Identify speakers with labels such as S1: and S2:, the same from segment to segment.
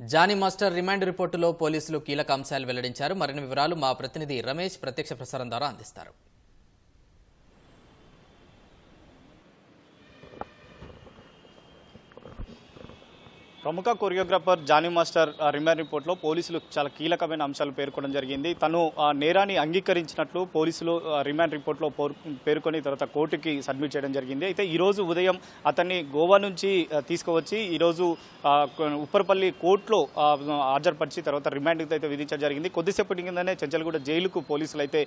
S1: Johnny master remand రిపోర్టులో పోలీసులు కీలక అంశాలు వెల్లడించారు. మరిన్ని వివరాలు మా ప్రతినిధి రమేష్ ప్రత్యక్ష ప్రసారం ద్వారా అందిస్తారు.
S2: ప్రముఖ కొరియోగ్రాఫర్ జానీ మాస్టర్ రిమాండ్ రిపోర్ట్లో పోలీసులు చాలా కీలకమైన అంశాలు పేర్కొనడం జరిగింది. తను ఆ, నేరాన్ని అంగీకరించినట్లు పోలీసులు రిమాండ్ రిపోర్ట్లో పేర్కొని తర్వాత కోర్టుకి సబ్మిట్ చేయడం జరిగింది. అయితే ఈరోజు ఉదయం అతన్ని గోవా నుంచి తీసుకువచ్చి ఈరోజు ఉప్పరపల్లి కోర్టులో హాజరుపరిచి తర్వాత రిమాండ్ అయితే విధించడం జరిగింది. కొద్దిసేపటి కిందనే చెంచల్గూడ జైలుకు పోలీసులు అయితే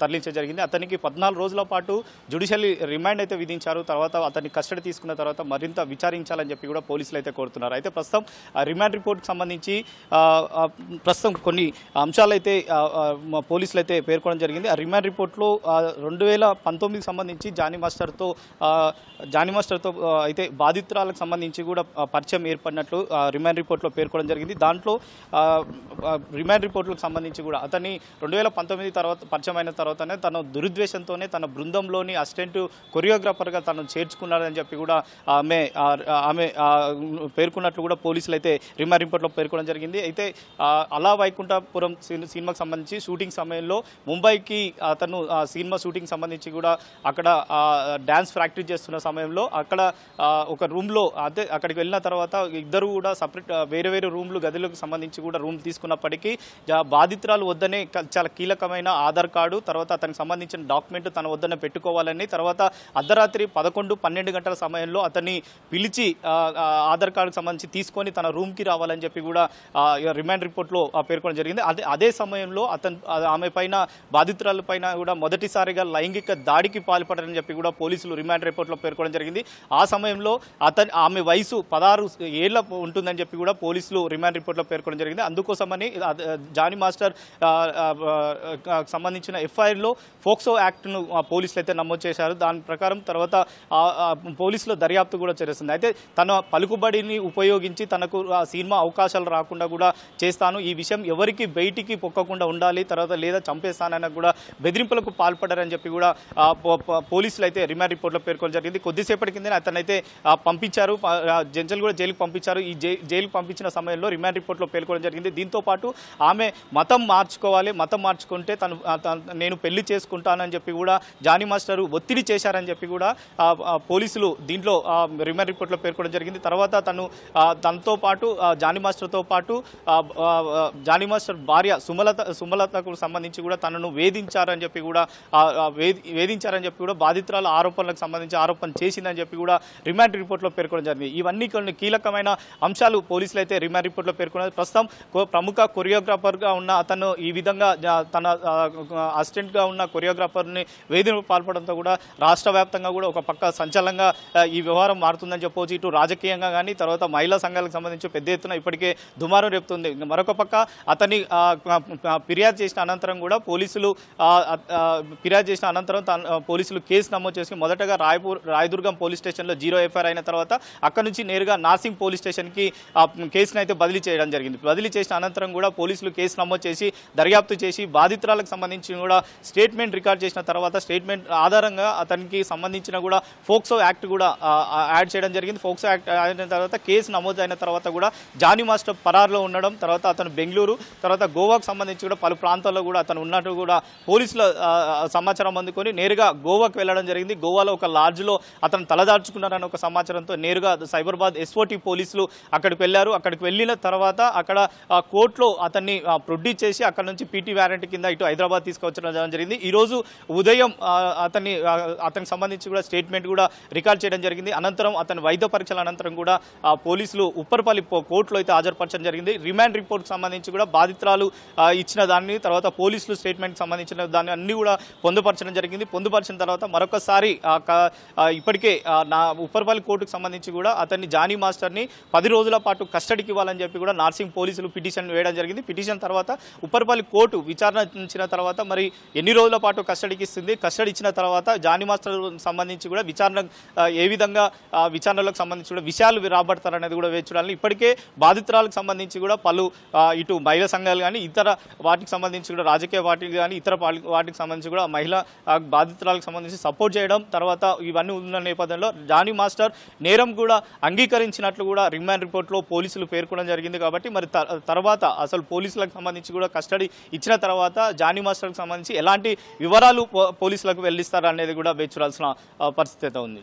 S2: తరలించడం జరిగింది. అతనికి పద్నాలుగు రోజుల పాటు జ్యుడిషియల్ రిమాండ్ అయితే విధించారు. తర్వాత అతన్ని కస్టడీ తీసుకున్న తర్వాత మరింత విచారించాలని చెప్పి కూడా పోలీసులు అయితే కోరుతున్నారు. అయితే ప్రస్తుతం ఆ రిమాండ్ రిపోర్ట్కి సంబంధించి ప్రస్తుతం కొన్ని అంశాలు అయితే పోలీసులు అయితే పేర్కొనడం జరిగింది. ఆ రిమాండ్ రిపోర్ట్లో రెండు వేల పంతొమ్మిదికి సంబంధించి జానీ మాస్టర్తో జానీ మాస్టర్తో అయితే బాధితురాలకు సంబంధించి కూడా పరిచయం ఏర్పడినట్లు రిమాండ్ రిపోర్ట్లో పేర్కొనడం జరిగింది. దాంట్లో రిమాండ్ రిపోర్ట్లకు సంబంధించి కూడా అతన్ని రెండు వేల పంతొమ్మిది తర్వాత పరిచయం అయిన తర్వాతనే తన దురుద్వేషంతోనే తన బృందంలోని అసిస్టెంట్ కొరియోగ్రాఫర్గా తను చేర్చుకున్నాడని చెప్పి కూడా ఆమె ఆమె పేర్కొన్నట్లు కూడా పోలీసులు అయితే రిమాండ్ రిపోర్ట్లో పేర్కొనడం జరిగింది. అయితే అలా వైకుంఠపురం సినిమాకి సంబంధించి షూటింగ్ సమయంలో ముంబైకి అతను సినిమా షూటింగ్ సంబంధించి కూడా అక్కడ డ్యాన్స్ ప్రాక్టీస్ చేస్తున్న సమయంలో అక్కడ ఒక రూమ్లో అదే అక్కడికి వెళ్ళిన తర్వాత ఇద్దరు కూడా సపరేట్ వేరే వేరే రూమ్లు గదులకు సంబంధించి కూడా రూమ్ తీసుకున్నప్పటికీ బాధితురాలు వద్దనే చాలా కీలకమైన ఆధార్ కార్డు తర్వాత అతనికి సంబంధించిన డాక్యుమెంట్ తన వద్దనే పెట్టుకోవాలని తర్వాత అర్ధరాత్రి పదకొండు పన్నెండు గంటల సమయంలో అతన్ని పిలిచి ఆధార్ కార్డుకు సంబంధించి తీసుకొని తన రూమ్కి రావాలని చెప్పి కూడా రిమాండ్ రిపోర్ట్లో ఆ, పేర్కొనడం జరిగింది. అదే అదే సమయంలో అతను ఆమె పైన బాధితురాల పైన కూడా మొదటిసారిగా లైంగిక దాడికి పాల్పడని చెప్పి కూడా పోలీసులు రిమాండ్ రిపోర్ట్లో పేర్కొనడం జరిగింది. ఆ సమయంలో అతని ఆమె వయసు పదహారు ఏళ్ళ ఉంటుందని చెప్పి కూడా పోలీసులు రిమాండ్ రిపోర్ట్లో పేర్కొనడం జరిగింది. అందుకోసమని జానీ మాస్టర్ సంబంధించిన ఎఫ్ఐఆర్లో ఫోక్సో యాక్ట్ను ఆ, పోలీసులు అయితే నమోదు చేశారు. దాని ప్రకారం తర్వాత పోలీసులు దర్యాప్తు కూడా చేస్తుంది అయితే తన పలుకుబడిని ఉపయోగించి తనకు ఆ సినిమా అవకాశాలు రాకుండా కూడా చేస్తాను. ఈ విషయం ఎవరికి బయటికి పొక్కకుండా ఉండాలి తర్వాత లేదా చంపేస్తానని కూడా బెదిరింపులకు పాల్పడారని చెప్పి కూడా పో- పోలీసులు అయితే రిమాండ్ రిపోర్ట్లో పేర్కొనడం జరిగింది. కొద్దిసేపటి కింద అతనైతే పంపించారు. జంజల్ కూడా జైలుకు పంపించారు. ఈ జై జైలుకు పంపించిన సమయంలో రిమాండ్ రిపోర్ట్లో పేర్కొనడం జరిగింది. దీంతో పాటు ఆమె మతం మార్చుకోవాలి. మతం మార్చుకుంటే తను నేను పెళ్ళి చేసుకుంటానని చెప్పి కూడా జానీ మాస్టర్ ఒత్తిడి చేశారని చెప్పి కూడా పోలీసులు దీంట్లో రిమాండ్ రిపోర్ట్లో పేర్కొనడం జరిగింది. తర్వాత తను తనతో పాటు జానీ మాస్టర్తో పాటు జానీ మాస్టర్ భార్య సుమలత సుమలతకు సంబంధించి కూడా తనను వేధించారని చెప్పి కూడా వేధించారని చెప్పి కూడా బాధితురాల ఆరోపణలకు సంబంధించి ఆరోపణ చేసిందని చెప్పి కూడా రిమాండ్ రిపోర్ట్లో పేర్కొనడం జరిగింది. ఇవన్నీ కొన్ని కీలకమైన అంశాలు పోలీసులు అయితే రిమాండ్ రిపోర్ట్లో పేర్కొన్నారు. ప్రస్తుతం ప్రముఖ కొరియోగ్రాఫర్గా ఉన్న అతను ఈ విధంగా తన అసిస్టెంట్గా ఉన్న కొరియోగ్రాఫర్ని వేధింపు పాల్పడంతో కూడా రాష్ట్ర వ్యాప్తంగా కూడా ఒక పక్క సంచలనంగా ఈ వ్యవహారం మారుతుందని చెప్పవచ్చు ఇటు రాజకీయంగా కానీ తర్వాత మహిళా సంఘాలకు సంబంధించి పెద్ద ఎత్తున ఇప్పటికే దుమారం రేపుతుంది. మరొక పక్క అతన్ని ఫిర్యాదు చేసిన అనంతరం కూడా పోలీసులు ఫిర్యాదు చేసిన అనంతరం తన- పోలీసులు కేసు నమోదు చేసి మొదటగా రాయపూర్ రాయదుర్గం పోలీస్ స్టేషన్లో జీరో ఎఫ్ఐఆర్ అయిన తర్వాత అక్కడ నుంచి నేరుగా నాసింగ్ పోలీస్ స్టేషన్కి ఆ కేసును అయితే బదిలీ చేయడం జరిగింది. బదిలీ చేసిన అనంతరం కూడా పోలీసులు కేసు నమోదు చేసి దర్యాప్తు చేసి బాధితురాలకు సంబంధించి కూడా స్టేట్మెంట్ రికార్డ్ చేసిన తర్వాత స్టేట్మెంట్ ఆధారంగా అతనికి సంబంధించిన కూడా ఫోక్సో యాక్ట్ కూడా యాడ్ చేయడం జరిగింది. ఫోక్సో యాక్ట్ అయిన తర్వాత కేసు నమోదు అయిన తర్వాత కూడా జానీ మాస్టర్ పరారులో ఉండడం తర్వాత అతను బెంగళూరు తర్వాత గోవాకు సంబంధించి కూడా పలు ప్రాంతాల్లో కూడా అతను ఉన్నట్టు కూడా పోలీసుల సమాచారం అందుకొని నేరుగా గోవాకు వెళ్ళడం జరిగింది. గోవాలో ఒక లాడ్జ్లో అతను తలదార్చుకున్నారని ఒక సమాచారంతో నేరుగా సైబరాబాద్ ఎస్ఓటీ పోలీసులు అక్కడికి వెళ్ళారు. అక్కడికి వెళ్ళిన తర్వాత అక్కడ కోర్టులో అతన్ని ఆ, ప్రొడ్యూస్ చేసి అక్కడ నుంచి పీటీ వ్యారెంట్ కింద ఇటు హైదరాబాద్ తీసుకొచ్చడం జరిగింది. ఈ రోజు ఉదయం అతన్ని అతనికి సంబంధించి కూడా స్టేట్మెంట్ కూడా రికార్డ్ చేయడం జరిగింది. అనంతరం అతని వైద్య పరీక్షల అనంతరం కూడా పోలీసులు ఉప్పరపల్లి కోర్టులో అయితే హాజరుపరచడం జరిగింది. రిమాండ్ రిపోర్ట్ సంబంధించి కూడా బాధితురాలు ఇచ్చిన దాన్ని తర్వాత పోలీసులు స్టేట్మెంట్ సంబంధించిన దాన్ని అన్ని కూడా పొందుపరచడం జరిగింది. పొందుపరిచిన తర్వాత మరొకసారి ఇప్పటికే నా ఉప్పరపల్లి కోర్టుకు సంబంధించి కూడా అతన్ని జానీ మాస్టర్ని పది రోజుల పాటు కస్టడీకి ఇవ్వాలని చెప్పి కూడా నార్సింగ్ పోలీసులు పిటిషన్ వేయడం జరిగింది. పిటిషన్ తర్వాత ఉప్పరపల్లి కోర్టు విచారించిన తర్వాత మరి ఎన్ని రోజుల పాటు కస్టడీకి ఇస్తుంది? కస్టడీ ఇచ్చిన తర్వాత జానీ మాస్టర్ సంబంధించి కూడా విచారణ ఏ విధంగా విచారణలకు సంబంధించి కూడా విషయాలు రాబడతారనేది కూడా కూడా వేచి చూడాలని ఇప్పటికే బాధితురాలకు సంబంధించి కూడా పలు ఇటు మహిళా సంఘాలు కానీ ఇతర వాటికి సంబంధించి కూడా రాజకీయ పార్టీలు కానీ ఇతర వాటికి సంబంధించి కూడా మహిళా బాధితురాలకు సంబంధించి సపోర్ట్ చేయడం తర్వాత ఇవన్నీ ఉన్న నేపథ్యంలో జానీ మాస్టర్ నేరం కూడా అంగీకరించినట్లు కూడా రిమాండ్ రిపోర్ట్లో పోలీసులు పేర్కొనడం జరిగింది కాబట్టి మరి త- తర్వాత అసలు పోలీసులకు సంబంధించి కూడా కస్టడీ ఇచ్చిన తర్వాత జానీ మాస్టర్కి సంబంధించి ఎలాంటి వివరాలు పో- పోలీసులకు వెల్లిస్తారనేది కూడా వేచి చూడాల్సిన పరిస్థితి అయితే ఉంది.